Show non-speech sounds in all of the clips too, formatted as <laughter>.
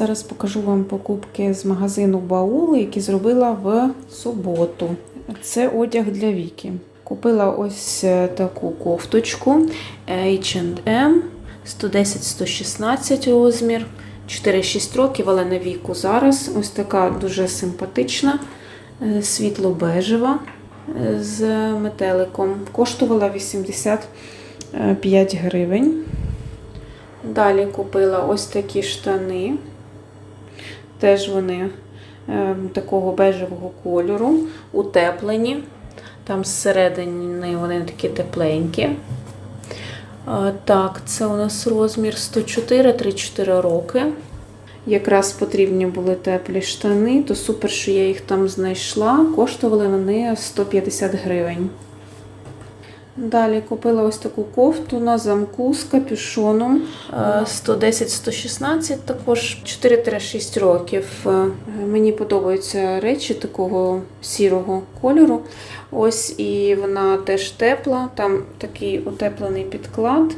Зараз покажу вам покупки з магазину Баул, які зробила в суботу. Це одяг для Віки. Купила ось е, таку кофточку H&M 110-116 розмір. 4-6 років, але на віку зараз. Ось така дуже симпатична, е, світло-бежева е, з метеликом. Коштувала 85 гривень. Далі купила ось такі штани. Теж вони е, такого бежевого кольору, утеплені. Там зсередини вони такі тепленькі. Е, Так, це у нас розмір 104-34 роки. Якраз потрібні були теплі штани, то супер, що я їх там знайшла. Коштували вони 150 гривень. Далі купила ось таку кофту на замку з капюшоном. Е, 110-116, також 4-6 років. Е, Мені подобаються речі такого сірого кольору. Ось і вона теж тепла, там такий утеплений підклад,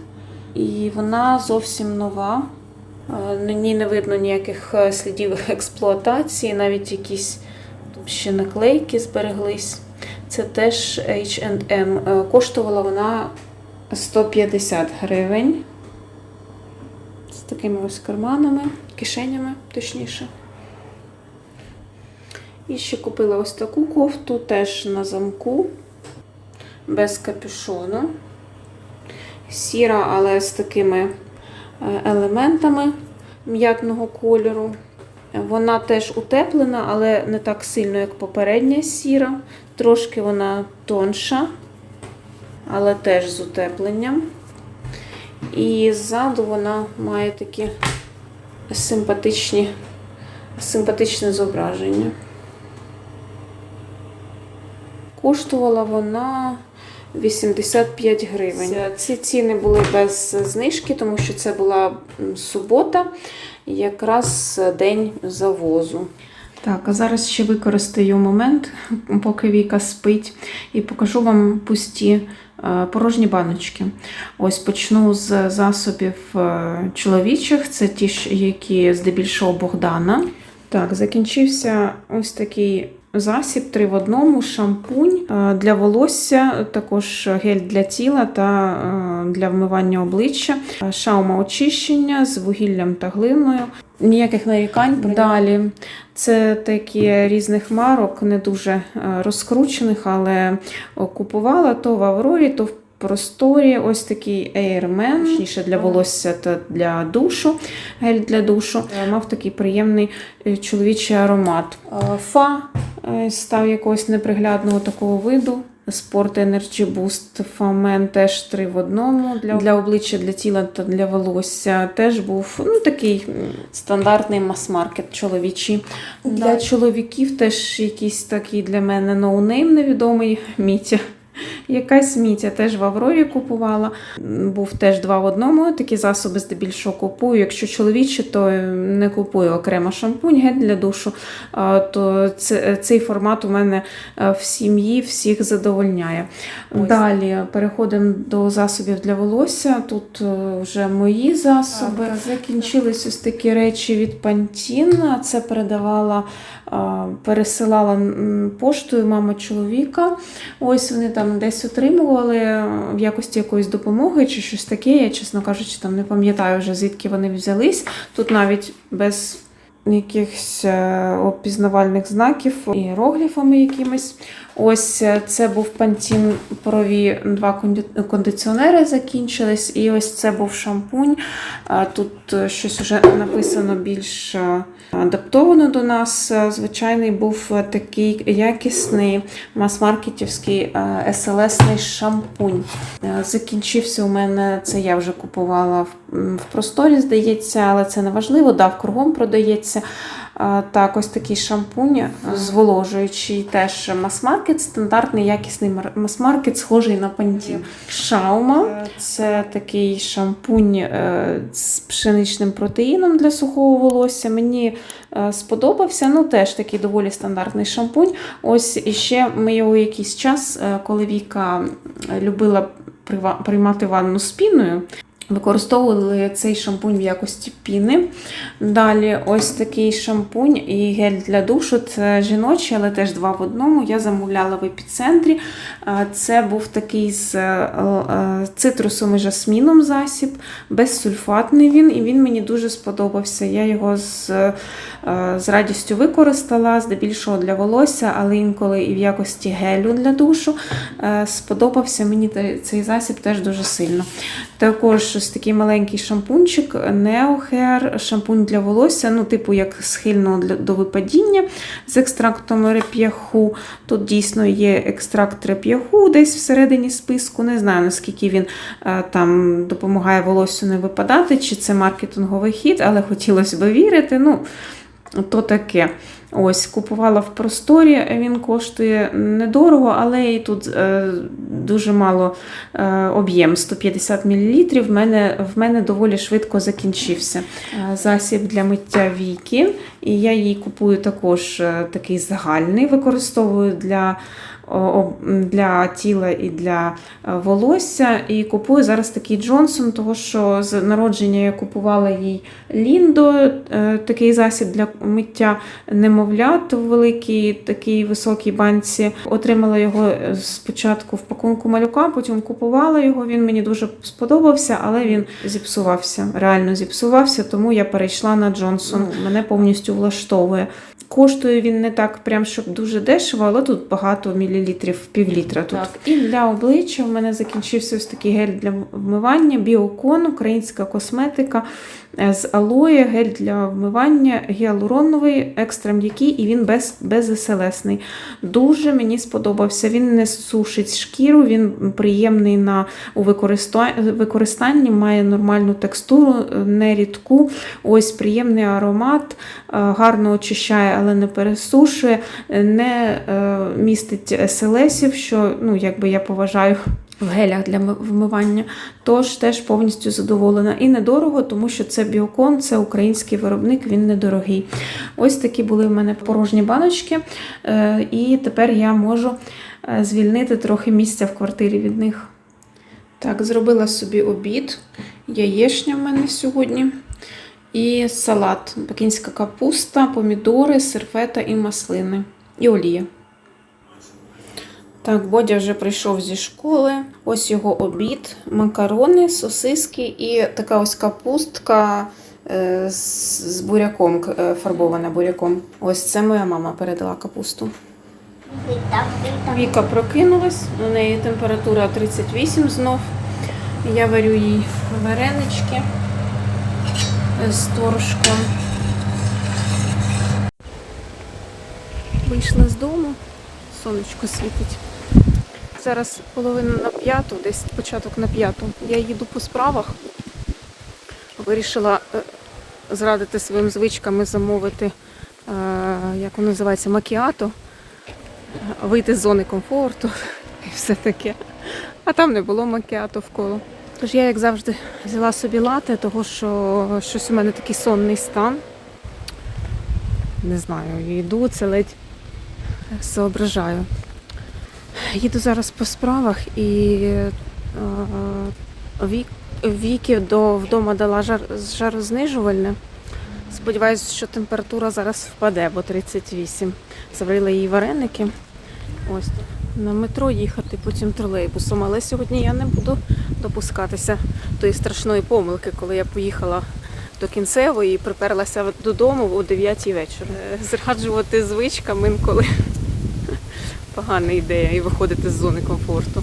і вона зовсім нова. Е, На ній не видно ніяких е, слідів <laughs> експлуатації, навіть якісь ще наклейки збереглись. Це теж H&M. Коштувала вона 150 гривень. З такими ось карманами, кишенями, точніше. І ще купила ось таку кофту, теж на замку, без капюшону. Сіра, але з такими е, елементами м'ятного кольору. Вона теж утеплена, але не так сильно, як попередня сіра. Трошки вона тонша, але теж з утепленням. І ззаду вона має такі симпатичні, симпатичне зображення. Коштувала вона 85 гривень. Ці ціни були без знижки, тому що це була субота, якраз день завозу. Так, а зараз ще використаю момент, поки Віка спить, і покажу вам пусті е, порожні баночки. Ось почну з засобів е, чоловічих, це ті, ж, які здебільшого Богдана. Так, закінчився ось такий засіб три в одному, шампунь е, для волосся, також гель для тіла та для вмивання обличчя, шаума очищення з вугіллям та глиною. Ніяких нарікань. Далі це такі різних марок, не дуже е, розкручених, але купувала то в Аврорі, то в просторі. Ось такий Airman, точніше для волосся та для душу, гель для душу. Е, Мав такий приємний е, чоловічий аромат. Фа став якогось неприглядного такого виду. Спорт Energy Boost Фамен теж три в одному для, для обличчя, для тіла та для волосся. Теж був ну, такий стандартний мас-маркет чоловічий. Для чоловіків теж якийсь такий для мене ноунейм невідомий Мітя. Якась Мітя теж в Аврорі купувала. Був теж два в одному. Такі засоби здебільшого купую. Якщо чоловічі, то не купую окремо шампунь, гель для душу. То цей формат у мене е, в сім'ї всіх задовольняє. Далі переходимо до засобів для волосся. Тут е, вже мої засоби. Закінчились ось такі речі від Pantene. Це передавала, пересилала поштою мама чоловіка. Ось вони там десь отримували в якості якоїсь допомоги чи щось таке. Я, чесно кажучи, там не пам'ятаю вже звідки вони взялись. Тут навіть без якихось е, опізнавальних знаків іерогліфами якимись. Ось е, це був Pantene Прові, два кондиціонери закінчились, і ось це був шампунь. Тут е, щось вже написано більш е, адаптовано до нас. Звичайний був такий якісний мас-маркетівський SLS-ний шампунь. Закінчився у мене, це я вже купувала в просторі, здається, але це не важливо, дав кругом продається. Так, ось такий шампунь е, зволожуючий, теж мас-маркет, стандартний якісний мар- мас-маркет, схожий на Pantene. Шаума це такий шампунь е, з пшеничним протеїном для сухого волосся. Мені е, сподобався. Ну, теж такий доволі стандартний шампунь. Ось іще ми його якийсь час, е, коли Віка любила приймати ванну з піною. Використовували цей шампунь в якості піни. Далі ось такий шампунь і гель для душу. Це жіночий, але теж два в одному. Я замовляла в епіцентрі. Це був такий з е, е, цитрусом і жасміном засіб, безсульфатний він, і він мені дуже сподобався. Я його з, е, з радістю використала, здебільшого для волосся, але інколи і в якості гелю для душу. Сподобався мені цей засіб теж дуже сильно. Також ось такий маленький шампунчик Neohair, шампунь для волосся, ну, типу, як схильного для, до випадіння з екстрактом реп'яху. Тут дійсно є екстракт реп'яху десь всередині списку. Не знаю, наскільки він е, там допомагає волосся не випадати, чи це маркетинговий хід, але хотілося б вірити. Ну, то таке. Ось, купувала в просторі, він коштує недорого, але і тут е, дуже мало е, об'єм 150 мл. В мене, в мене доволі швидко закінчився. Е, Засіб для миття віки. І я її купую також е, такий загальний, використовую для, для тіла і для е, волосся. І купую зараз такий Джонсон, тому що з народження я купувала їй Ліндо, е, такий засіб для миття немовлят у великій такій високій банці. Отримала його е, спочатку в пакунку малюка, потім купувала його. Він мені дуже сподобався, але він зіпсувався. Реально зіпсувався, тому я перейшла на Джонсон. Мене повністю влаштовує. Коштує він не так, прям щоб дуже дешево, але тут багато мілілітрів, півлітра тут. Так, і для обличчя в мене закінчився ось такий гель для вмивання, біокон, українська косметика з алоє, гель для вмивання, гіалуроновий, екстра м'який, і він без, безеселесний. Дуже мені сподобався. Він не сушить шкіру, він приємний на у використанні, має нормальну текстуру, е, не рідку. Ось приємний аромат, е, гарно очищає, але не пересушує, е, не е, містить селесів, що ну, якби я поважаю. В гелях для вмивання, тож теж повністю задоволена. І недорого, тому що це біокон, це український виробник, він недорогий. Ось такі були в мене порожні баночки, е, і тепер я можу е, звільнити трохи місця в квартирі від них. Так, зробила собі обід, яєшня в мене сьогодні. І салат, пекінська капуста, помідори, серфета і маслини. І олія. Так, Бодя вже прийшов зі школи. Ось його обід, макарони, сосиски і така ось капустка е, з, буряком, е, фарбована буряком. Ось це моя мама передала капусту. Віка прокинулась, у неї температура 38 знов. Я варю їй варенички з торшком. Вийшла з дому, сонечко світить. Зараз половина на п'яту, десь початок на п'яту. Я їду по справах. Вирішила е, зрадити своїм звичкам і замовити, е, як воно називається, макіато, вийти з зони комфорту <laughs> і все таке. А там не було макіато вколо. Тож я, як завжди, взяла собі лати, того що щось у мене такий сонний стан. Не знаю, йду, це ледь соображаю. Їду зараз по справах і е, вік, віки до, вдома дала жар, жарознижувальне. Сподіваюся, що температура зараз впаде, бо 38. Заварила їй вареники. Ось на метро їхати, потім тролейбусом. Але сьогодні я не буду допускатися тої страшної помилки, коли я поїхала до кінцевої і приперлася додому о 9 вечора. Е, Зраджувати звичкам інколи погана ідея і виходити з зони комфорту.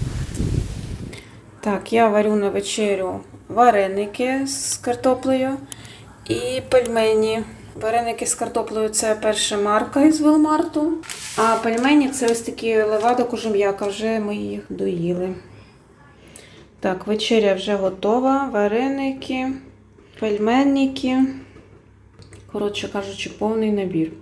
Так, я варю на вечерю вареники з картоплею і пельмені. Вареники з картоплею це перша марка із Велмарту. А пельмені це ось такі левада кожум'яка, вже ми їх доїли. Так, вечеря вже готова. Вареники, пельменники. Коротше кажучи, повний набір.